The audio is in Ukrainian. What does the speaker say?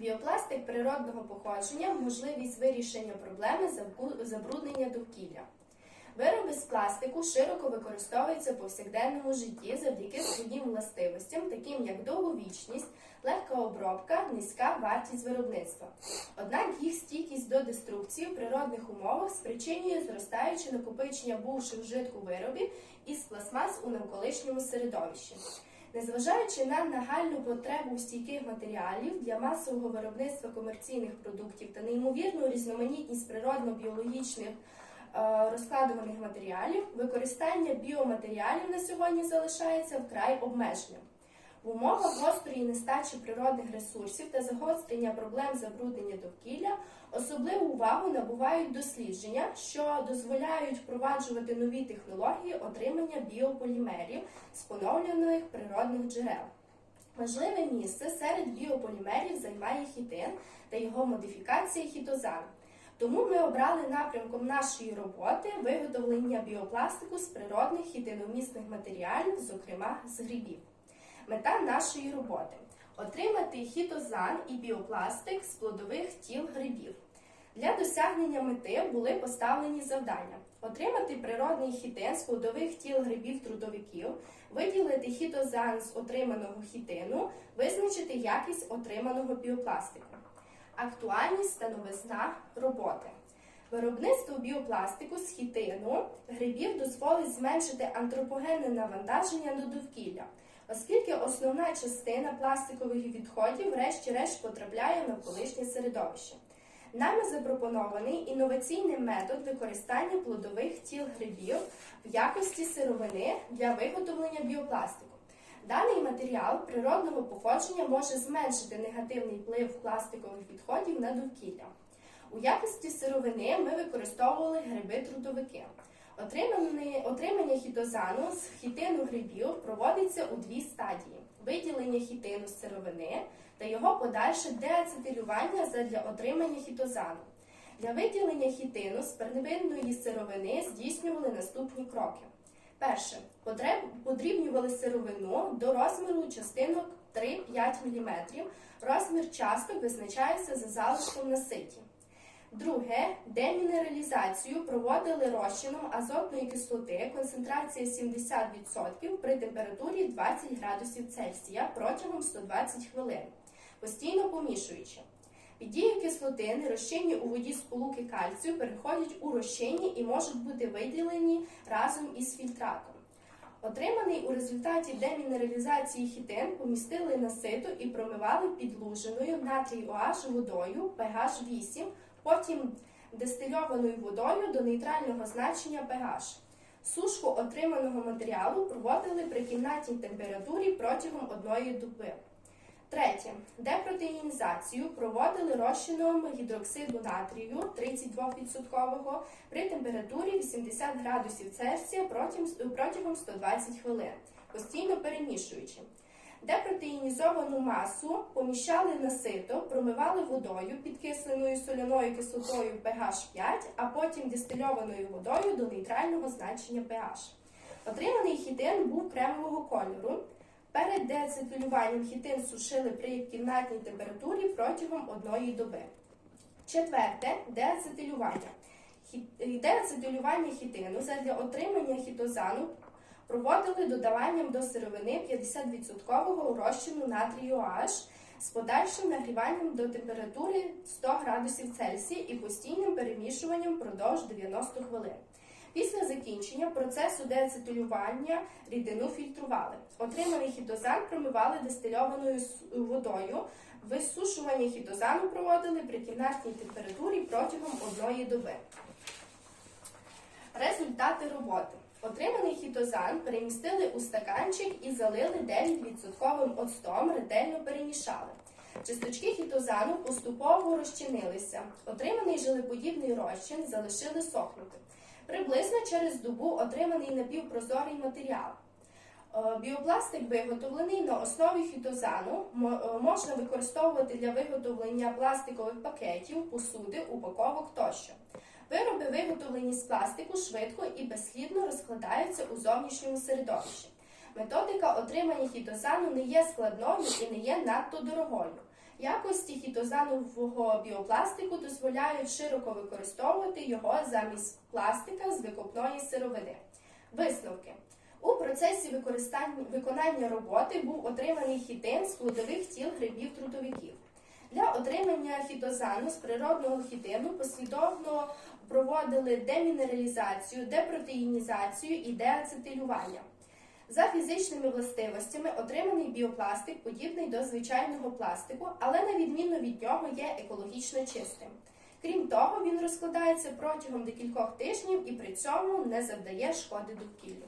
Біопластик природного походження можливість вирішення проблеми забруднення довкілля. Вироби з пластику широко використовуються в повсякденному житті завдяки своїм властивостям, таким як довговічність, легка обробка, низька вартість виробництва. Однак їх стійкість до деструкції в природних умовах спричинює зростаюче накопичення бувших вжитку виробів із пластмас у навколишньому середовищі. Незважаючи на нагальну потребу стійких матеріалів для масового виробництва комерційних продуктів та неймовірну різноманітність природно-біологічних е, розкладуваних матеріалів, використання біоматеріалів на сьогодні залишається вкрай обмеженим. В умовах гострої нестачі природних ресурсів та загострення проблем забруднення довкілля особливу увагу набувають дослідження, що дозволяють впроваджувати нові технології отримання біополімерів з поновлених природних джерел. Важливе місце серед біополімерів займає хітин та його модифікація хітозан. Тому ми обрали напрямком нашої роботи виготовлення біопластику з природних хітиномісних матеріалів, зокрема з грибів. Мета нашої роботи отримати хітозан і біопластик з плодових тіл грибів. Для досягнення мети були поставлені завдання: отримати природний хітин з плодових тіл грибів трудовиків, виділити хітозан з отриманого хітину, визначити якість отриманого біопластику. Актуальність та новизна роботи. Виробництво біопластику з хітину грибів дозволить зменшити антропогенне навантаження на довкілля, оскільки основна частина пластикових відходів, врешті-решт, потрапляє в навколишнє середовище. Нами запропонований інноваційний метод використання плодових тіл грибів в якості сировини для виготовлення біопластику. Даний матеріал природного походження може зменшити негативний вплив пластикових відходів на довкілля. У якості сировини ми використовували гриби-трудовики. Отримані- Отримання хітозану з хітину грибів проводиться у дві стадії: виділення хітину з сировини та його подальше деацетилювання задля отримання хітозану. Для виділення хітину з первинної сировини здійснювали наступні кроки. Перше. Подрібнювали сировину до розміру частинок 3-5 мм. Розмір часток визначається за залишком на ситі. Друге, демінералізацію проводили розчином азотної кислоти, концентрація 70% при температурі 20 градусів Цельсія протягом 120 хвилин, постійно помішуючи. Від дії кислоти розчинні у воді сполуки кальцію переходять у розчинні і можуть бути виділені разом із фільтратом. Отриманий у результаті демінералізації хітин помістили на сито і промивали підлуженою натрій OH водою pH 8, потім дистильованою водою до нейтрального значення pH. Сушку отриманого матеріалу проводили при кімнатній температурі протягом одної доби. Третє. Депротеїнізацію проводили розчином гідроксиду натрію 32% при температурі 80 градусів Цельсія протягом, протягом 120 хвилин, постійно перемішуючи. Депротеїнізовану масу поміщали на сито, промивали водою підкисленою соляною кислотою pH 5, а потім дистильованою водою до нейтрального значення pH. Отриманий хітин був кремового кольору. Перед деацетилюванням хітин сушили при кімнатній температурі протягом одної доби. Четверте деацетилювання. Хі- Деацетилювання хітину задля отримання хітозану проводили додаванням до сировини 50% розчину натрію OH з подальшим нагріванням до температури 100 градусів Цельсія і постійним перемішуванням впродовж 90 хвилин. Після закінчення процесу деацетилювання рідину фільтрували. Отриманий хітозан промивали дистильованою водою. Висушування хітозану проводили при кімнатній температурі протягом одної доби. Результати роботи. Отриманий хітозан перемістили у стаканчик і залили 9% оцтом, ретельно перемішали. Часточки хітозану поступово розчинилися. Отриманий жилеподібний розчин залишили сохнути. Приблизно через добу отриманий напівпрозорий матеріал. Е, Біопластик виготовлений на основі хітозану е, можна використовувати для виготовлення пластикових пакетів, посуди, упаковок тощо. Вироби, виготовлені з пластику, швидко і безслідно розкладаються у зовнішньому середовищі. Методика отримання хітозану не є складною і не є надто дорогою. Якості хітозанового біопластику дозволяють широко використовувати його замість пластика з викопної сировини. Висновки. У процесі виконання роботи був отриманий хітин з плодових тіл грибів трудовиків. Для отримання хітозану з природного хітину послідовно проводили демінералізацію, депротеїнізацію і деацетилювання. За фізичними властивостями отриманий біопластик подібний до звичайного пластику, але на відміну від нього є екологічно чистим. Крім того, він розкладається протягом декількох тижнів і при цьому не завдає шкоди довкіллю.